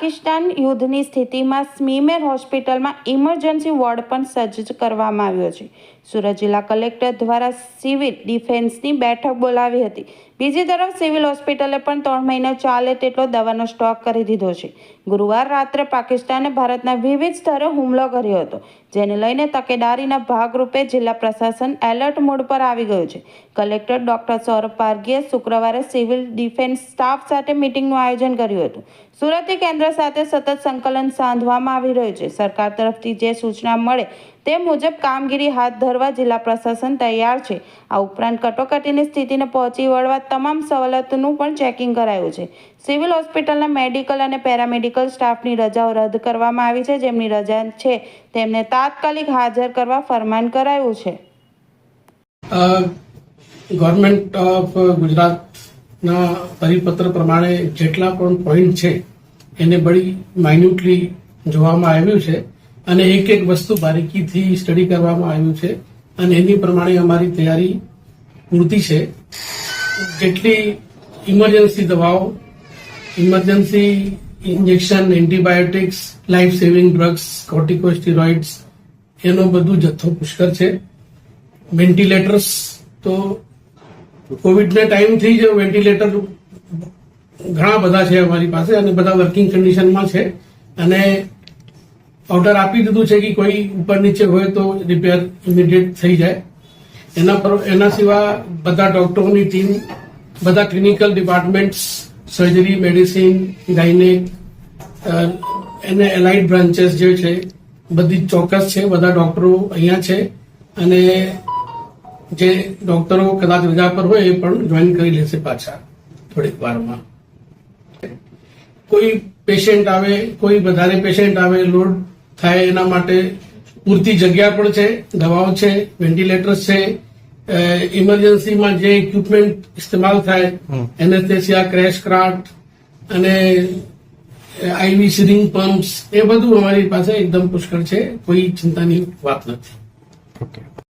પાકિસ્તાન યુદ્ધની સ્થિતિમાં સ્મીમેર હોસ્પિટલમાં ઇમરજન્સી વોર્ડ પણ સજ્જ કરવામાં આવ્યો છે. સુરત જિલ્લા કલેક્ટર દ્વારા સિવિલ ડિફેન્સની બેઠક બોલાવી હતી. બીજી તરફ સિવિલ હોસ્પિટલે પણ ત્રણ મહિના ચાલે તેટલો દવાનો સ્ટોક કરી દીધો છે. ગુરુવાર રાત્રે પાકિસ્તાને ભારતના વિવિધ સ્થળે હુમલો કર્યો હતો, જેને લઈને તકેદારીના ભાગરૂપે જિલ્લા પ્રશાસન એલર્ટ મોડ પર આવી ગયું છે. કલેક્ટર ડોક્ટર સૌરભ પારગીએ શુક્રવારે સિવિલ ડિફેન્સ સ્ટાફ સાથે મિટિંગનું આયોજન કર્યું હતું. સુરતથી કેન્દ્ર સાથે સતત સંકલન સાંધવામાં આવી રહ્યું છે. સરકાર તરફથી જે સૂચના મળે તે મુજબ કામગીરી હાથ ધરવા જિલ્લા પ્રશાસન તૈયાર છે. આ ઉપરાંત કટોકટીની સ્થિતિને પહોંચી વળવા તમામ સવલતનું પણ ચેકિંગ કરાયું છે. સિવિલ હોસ્પિટલના મેડિકલ અને પેરામેડિકલ સ્ટાફની રજાઓ રદ કરવામાં આવી છે. જેમની રજા છે તેમને તાત્કાલિક હાજર કરવા ફરમાન કરાયું છે. ગવર્મેન્ટ ઓફ ગુજરાતના પરિપત્ર પ્રમાણે જેટલા પણ પોઈન્ટ છે એને બડી માઇન્યુટલી જોવામાં આવ્યું છે અને એક એક વસ્તુ બારીકીથી સ્ટડી કરવામાં આવ્યું છે અને એની પ્રમાણે અમારી તૈયારી પૂરતી છે. જેટલી ઇમરજન્સી દવાઓ emergency injection antibiotics life saving drugs corticosteroids એનો બધું જથ્થો પુષ્કળ છે. વેન્ટિલેટર્સ તો કોવિડના ટાઈમથી જ વેન્ટિલેટર ઘણા બધા છે અમારી પાસે અને બધા વર્કિંગ કન્ડિશનમાં છે. અને ઓર્ડર આપી દીધું છે કે કોઈ ઉપર નીચે હોય તો રિપેર ઇમિડિયેટ થઈ જાય. એના પર, એના સિવાય બધા ડોક્ટરોની ટીમ બધા clinical departments surgery medicine gynaec એને એલાઇડ બ્રાન્ચેસ જે છે, બધી ચોક્કસ છે, બધા ડોક્ટરો અહીંયા છે. અને જે ડોક્ટરો કદાચ રજા પર હોય એ પણ જોઈન કરી લેશે પાછા થોડીક વારમાં. કોઈ પેશન્ટ આવે કોઈ વધારે પેશન્ટ આવે લોડ થાય એના માટે પૂરતી જગ્યા પણ છે દવાઓ છે વેન્ટિલેટર્સ છે ઇમરજન્સીમાં જે ઇક્વિપમેન્ટ ઇસ્તેમાલ થાય એનેસ્થેસિયા ક્રેશ ક્રાફ્ટ અને આઈવી સિરિંગ પમ્પ્સ એ બધું અમારી પાસે એકદમ પુષ્કળ છે કોઈ ચિંતાની વાત નથી. ઓકે